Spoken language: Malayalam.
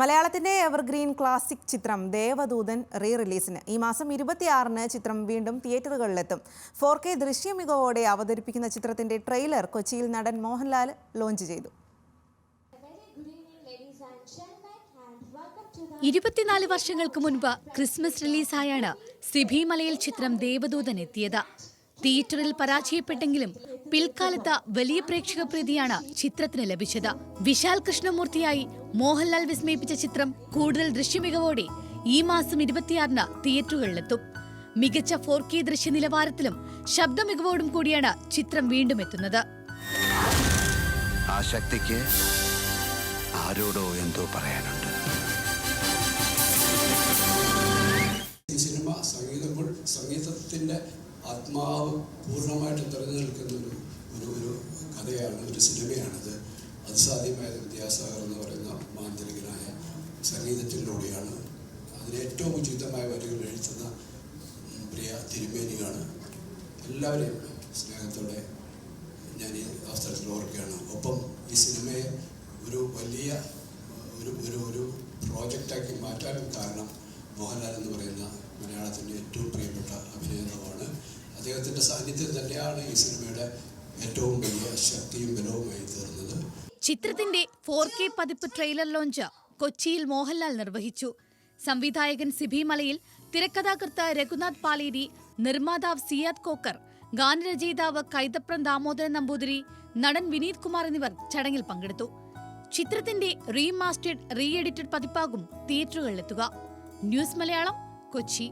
മലയാളത്തിന്റെ എവർഗ്രീൻ ക്ലാസിക് ചിത്രം ദേവദൂതൻ റീ റിലീസിന് ഈ മാസം ഇരുപത്തിയാറിന് ചിത്രം വീണ്ടും തിയേറ്ററുകളിലെത്തും. ഫോർ കെ ദൃശ്യമികവോടെ അവതരിപ്പിക്കുന്ന ചിത്രത്തിന്റെ ട്രെയിലർ കൊച്ചിയിൽ നടൻ മോഹൻലാൽ ലോഞ്ച് ചെയ്തു. ഇരുപത്തിനാല് വർഷങ്ങൾക്ക് മുൻപ് ക്രിസ്മസ് റിലീസായാണ് സിബി മലയിൽ ചിത്രം ദേവദൂതൻ എത്തിയത്. തിയേറ്ററിൽ പരാജയപ്പെട്ടെങ്കിലും പിൽക്കാലത്ത് വലിയ പ്രേക്ഷക പ്രീതിയാണ് ചിത്രത്തിന് ലഭിച്ചത്. വിശാൽ കൃഷ്ണമൂർത്തിയായി മോഹൻലാൽ വിസ്മയിപ്പിച്ച ചിത്രം കൂടുതൽ ദൃശ്യമികവോടെ ഈ മാസം ഇരുപത്തിയാറിന് തിയേറ്ററുകളിലെത്തും. മികച്ച ഫോർ കെ ദൃശ്യ നിലവാരത്തിലും ശബ്ദമികവോടും കൂടിയാണ് ചിത്രം വീണ്ടും എത്തുന്നത്. ആ ശക്തിക്ക് ആരോടോ എന്തോ പറയാനുണ്ട്. ഈ സിനിമ സംഗീതപ്പോൾ സംഗീതത്തിന്റെ ആത്മാവ് പൂർണമായിട്ട് നിറഞ്ഞു നിൽക്കുന്ന ഒരു ഒരു സിനിമയാണിത് അത് സാധ്യമായത് വിദ്യാസാഗർ എന്ന് പറയുന്ന മാന്ത്രികനായ സംഗീതത്തിലൂടെയാണ്. അതിന് ഏറ്റവും ഉചിതമായ വരികൾ എഴുതുന്ന പ്രിയ തിരുമേനിയാണ്. എല്ലാവരെയും സ്നേഹത്തോടെ ഞാൻ ഈ അവസരത്തിൽ ഓർക്കുകയാണ്. ഒപ്പം ഈ സിനിമയെ ഒരു വലിയ ഒരു ഒരു ഒരു പ്രോജക്റ്റാക്കി മാറ്റാനും കാരണം മോഹൻലാൽ എന്ന് പറയുന്ന മലയാളത്തിന്റെ ഏറ്റവും പ്രിയപ്പെട്ട അഭിനേതാവാണ്. അദ്ദേഹത്തിന്റെ സാന്നിധ്യം തന്നെയാണ് ഈ സിനിമയുടെ ഏറ്റവും വലിയ ശക്തിയും ബലവുമായി തീർന്നത് ചിത്രത്തിന്റെ ഫോർ കെ പതിപ്പ് ട്രെയിലർ ലോഞ്ച് കൊച്ചിയിൽ മോഹൻലാൽ നിർവഹിച്ചു. സംവിധായകൻ സിബി മലയിൽ തിരക്കഥാകൃത്ത് രഘുനാഥ് പാലേരി നിർമ്മാതാവ് സിയാദ് കോക്കർ ഗാനരചയിതാവ് കൈതപ്രം ദാമോദരൻ നമ്പൂതിരി നടൻ വിനീത് കുമാർ എന്നിവർ ചടങ്ങിൽ പങ്കെടുത്തു. ചിത്രത്തിന്റെ റീമാസ്റ്റേഡ് റീ എഡിറ്റഡ് പതിപ്പാകും തിയേറ്ററുകളിലെത്തുക. ന്യൂസ് മലയാളം കൊച്ചി.